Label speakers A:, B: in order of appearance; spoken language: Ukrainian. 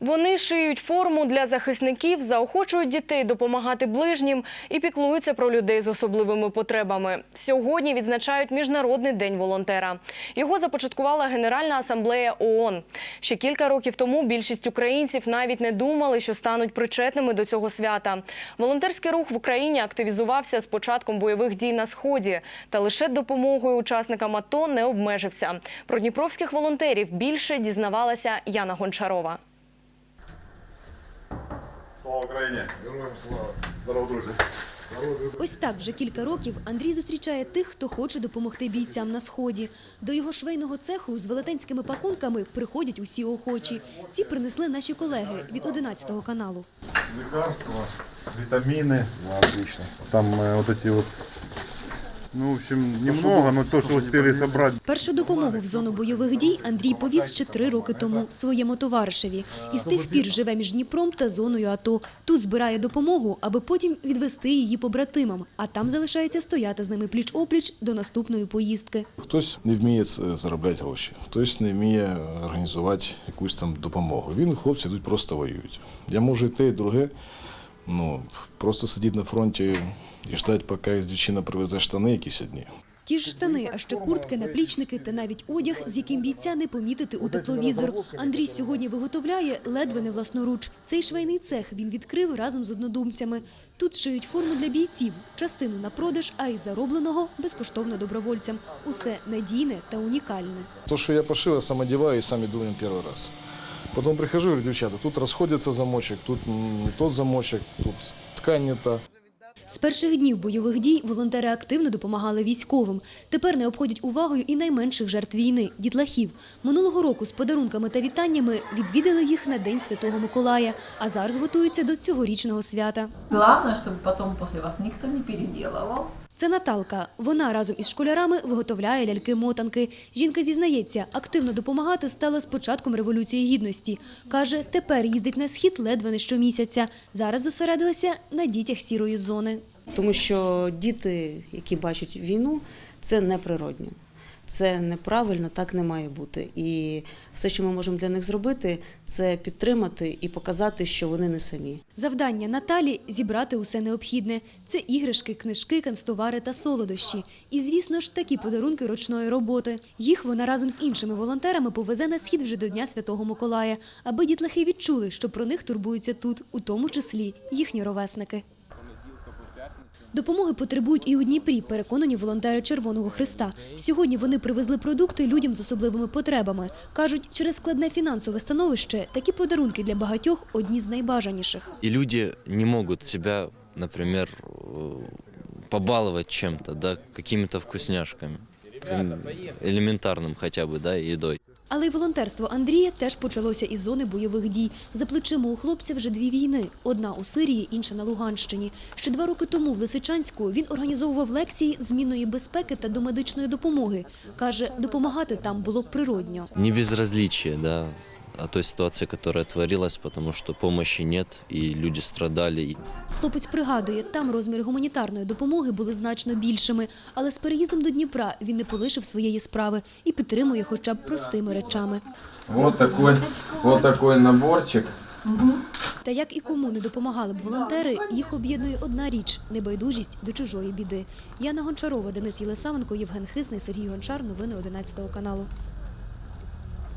A: Вони шиють форму для захисників, заохочують дітей допомагати ближнім і піклуються про людей з особливими потребами. Сьогодні відзначають Міжнародний день волонтера. Його започаткувала Генеральна асамблея ООН. Ще кілька років тому більшість українців навіть не думали, що стануть причетними до цього свята. Волонтерський рух в Україні активізувався з початком бойових дій на сході, та лише допомогою учасникам АТО не обмежився. Про дніпровських волонтерів більше дізнавалася Яна Гончарова.
B: Слава Україні! Героям слава! Здорово, друзі!
C: Ось так вже кілька років Андрій зустрічає тих, хто хоче допомогти бійцям на сході. До його швейного цеху з велетенськими пакунками приходять усі охочі. Ці принесли наші колеги від 11 каналу.
B: Лекарства, витамины. отлично. Там э, вот эти вот, ну, в общем, немного, но то, что успели собрать.
C: Першу допомогу в зону бойових дій Андрій повіз ще три роки тому своєму товаришеві. І з тих пір живе між Дніпром та зоною АТО. Тут збирає допомогу, аби потім відвести її побратимам, а там залишається стояти з ними пліч-опліч до наступної поїздки.
D: Хтось не вміє заробляти гроші, хтось не вміє організувати якусь там допомогу. Він, хлопці, йдуть просто воюють. Я можу і те, і друге. Ну, просто сидіти на фронті і ждати, поки дівчина привезе штани якісь одні.
C: Ті ж штани, а ще куртки, наплічники та навіть одяг, з яким бійця не помітити у тепловізор. Андрій сьогодні виготовляє ледве не власноруч. Цей швейний цех він відкрив разом з однодумцями. Тут шиють форму для бійців, частину на продаж, а із заробленого безкоштовно добровольцям. Усе надійне та унікальне.
D: То, що я пошив, я сам одягаю і сам іду ним перший раз. Потім прихожу говорю, дівчата, тут розходиться замочок, тут не тот замочок, тут ткань не та.
C: З перших днів бойових дій волонтери активно допомагали військовим. Тепер не обходять увагою і найменших жертв війни – дітлахів. Минулого року з подарунками та вітаннями відвідали їх на День Святого Миколая, а зараз готуються до цьогорічного свята.
E: Главное, чтобы потом после вас никто не переделывал.
C: Це Наталка. Вона разом із школярами виготовляє ляльки-мотанки. Жінка зізнається, активно допомагати стала з початком Революції Гідності. Каже, тепер їздить на схід ледве не щомісяця. Зараз зосередилася на дітях сірої зони.
F: Тому що діти, які бачать війну, це неприродньо. Це неправильно, так не має бути. І все, що ми можемо для них зробити, це підтримати і показати, що вони не самі.
C: Завдання Наталі – зібрати усе необхідне. Це іграшки, книжки, канцтовари та солодощі. І, звісно ж, такі подарунки ручної роботи. Їх вона разом з іншими волонтерами повезе на схід вже до Дня Святого Миколая, аби дітлахи відчули, що про них турбуються тут, у тому числі їхні ровесники. Допомоги потребують і у Дніпрі, переконані волонтери Червоного Христа. Сьогодні вони привезли продукти людям з особливими потребами. Кажуть, через складне фінансове становище такі подарунки для багатьох одні з найбажаніших.
G: И люди не могут себя, например, э, побаловать чем-то, да, какими-то вкусняшками, м, элементарным хотя бы, да, едой.
C: Але й волонтерство Андрія теж почалося із зони бойових дій. За плечима у хлопця вже дві війни: одна у Сирії, інша на Луганщині. Ще два роки тому в Лисичанську він організовував лекції змінної безпеки та домедичної допомоги. Каже, допомагати там було природньо.
G: Не безразличие, да, о той ситуации, которая творилась, потому что помощи нет, и люди страдали.
C: Хлопець пригадує, там розміри гуманітарної допомоги були значно більшими, але з переїздом до Дніпра він не полишив своєї справи і підтримує хоча б простими речами.
H: Вот такой, вот такой наборчик.
C: Та як і кому не допомагали б волонтери, їх об'єднує одна річ – небайдужість до чужої біди. Яна Гончарова, Денис Єлисавенко, Євген Хисний, Сергій Гончар. Новини 11 каналу.